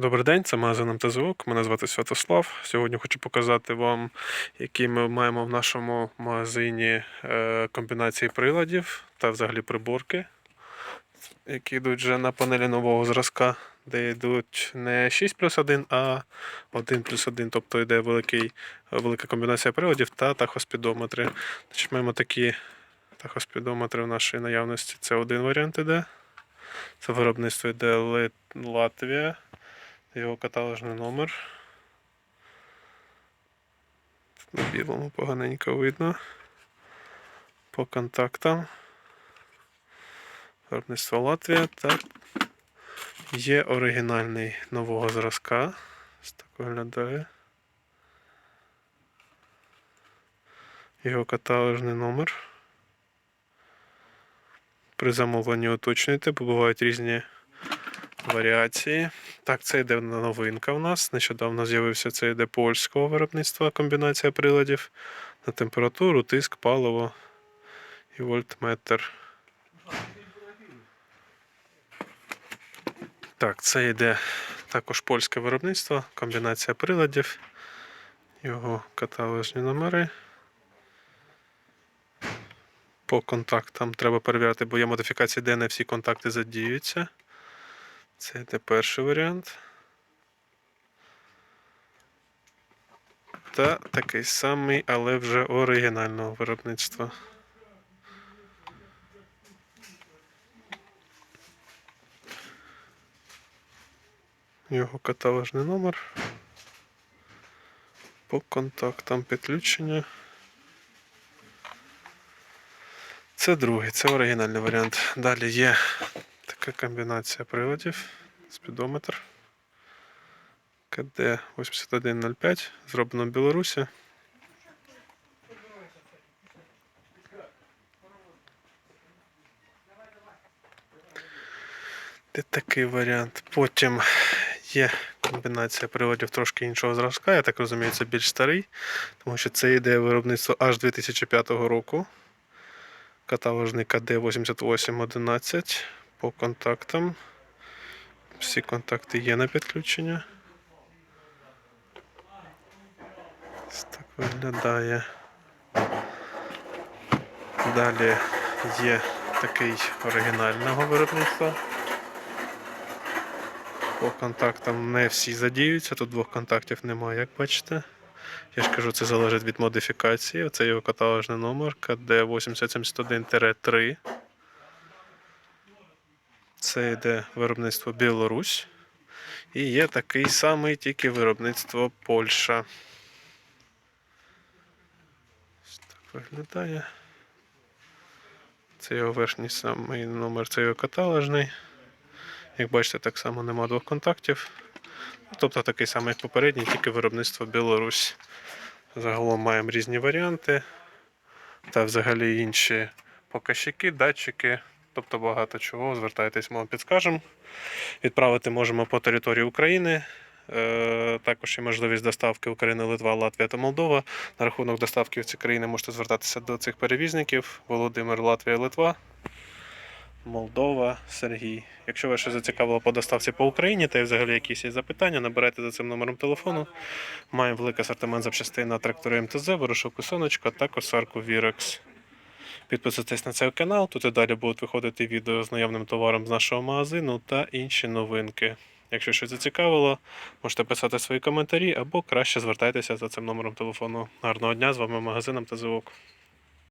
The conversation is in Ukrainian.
Добрий день, це магазин МТЗОК. Мене звати Святослав. Сьогодні хочу показати вам, які ми маємо в нашому магазині е, комбінації приладів та взагалі приборки, які йдуть вже на панелі нового зразка, де йдуть не 6 плюс 1, а 1 плюс 1, тобто йде великий, велика комбінація приладів та тахоспідометри. Значить, маємо такі тахоспідометри в нашій наявності. Це один варіант іде. Це виробництво йде Латвія. Його каталожний номер. На білому поганенько видно. По контактам. Виробництво Латвія. Та є оригінальний нового зразка. Ось так виглядає. Його каталожний номер. При замовленні уточнюйте, бо бувають різні варіації. Так, це йде новинка в нас. Нещодавно з'явився це йде польського виробництва комбінація приладів на температуру, тиск, паливо і вольтметр. Так, це йде також польське виробництво, комбінація приладів, його каталожні номери. По контактам треба перевіряти, бо є модифікації, де не всі контакти задіюються. Це йде перший варіант. Та такий самий, але вже оригінального виробництва. Його каталожний номер. По контактам підключення. Це другий, це оригінальний варіант. Далі є така комбінація приладів. Спідометр. КД 8105, зроблено в Білорусі. Це такий варіант. Потім є комбінація приладів трошки іншого зразка. Я так розумію, це більш старий, тому що це йде виробництво аж 2005 року. Каталожний КД 8811 по контактам. Всі контакти є на підключення. Ось так виглядає. Далі є такий оригінального виробництва. По контактам не всі задіюються, тут двох контактів немає, як бачите. Я ж кажу, це залежить від модифікації. Це його каталожний номер КД 8071-3. Це йде виробництво Білорусь. І є такий самий тільки виробництво Польща. Ось так виглядає. Це його верхній самий номер, це його каталожний. Як бачите, так само нема двох контактів. Тобто такий самий як попередній, тільки виробництво Білорусь. Загалом маємо різні варіанти та взагалі інші показчики, датчики, тобто багато чого. Звертайтесь, ми вам підскажемо. Відправити можемо по території України. Е, Також є можливість доставки України, Литва, Латвія та Молдова. На рахунок доставки в ці країни можете звертатися до цих перевізників: Володимир, Латвія, Литва. Молдова, Сергій. Якщо вас ще зацікавило по доставці по Україні та й взагалі якісь є запитання, набирайте за цим номером телефону. Маємо великий асортимент запчастин на трактори МТЗ, вирошок сонечка та косарку Вірекс. Підписуйтесь на цей канал, тут і далі будуть виходити відео з наявним товаром з нашого магазину та інші новинки. Якщо щось зацікавило, можете писати свої коментарі або краще звертайтеся за цим номером телефону. Гарного дня! З вами магазином та ОК.